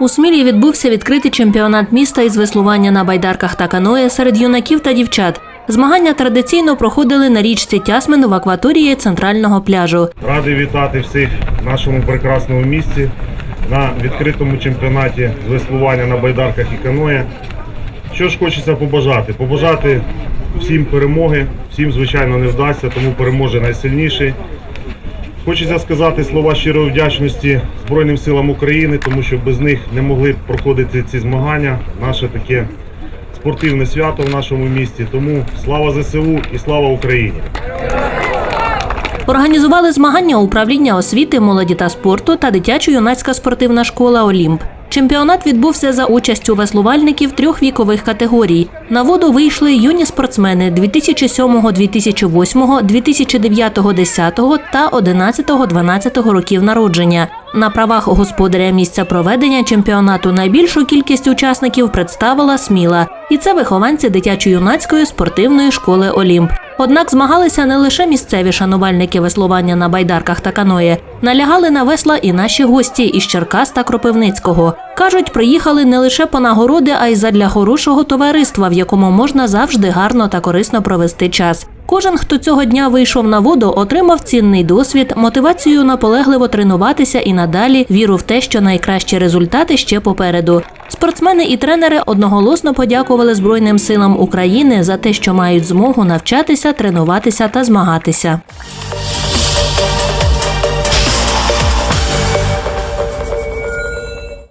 У Смілі відбувся відкритий чемпіонат міста із веслування на байдарках та каное серед юнаків та дівчат. Змагання традиційно проходили на річці Тясмин в акваторії центрального пляжу. Радий вітати всіх в нашому прекрасному місті на відкритому чемпіонаті з веслування на байдарках і каное. Що ж хочеться побажати? Побажати всім перемоги, всім, звичайно, не вдасться, тому переможе найсильніший. Хочеться сказати слова щирої вдячності Збройним силам України, тому що без них не могли б проходити ці змагання. Наше таке спортивне свято в нашому місті. Тому слава ЗСУ і слава Україні! Організували змагання управління освіти, молоді та спорту та дитячо-юнацька спортивна школа Олімп. Чемпіонат відбувся за участю веслувальників трьох вікових категорій. На воду вийшли юні спортсмени 2007, 2008, 2009, 10 та 11, 12 років народження. На правах господаря місця проведення чемпіонату найбільшу кількість учасників представила Сміла, і це вихованці дитячо-юнацької спортивної школи Олімп. Однак змагалися не лише місцеві шанувальники веслування на байдарках та каної. Налягали на весла і наші гості із Черкас та Кропивницького. Кажуть, приїхали не лише по нагороди, а й задля хорошого товариства, в якому можна завжди гарно та корисно провести час. Кожен, хто цього дня вийшов на воду, отримав цінний досвід, мотивацію наполегливо тренуватися і надалі віру в те, що найкращі результати ще попереду. Спортсмени і тренери одноголосно подякували Збройним силам України за те, що мають змогу навчатися, тренуватися та змагатися.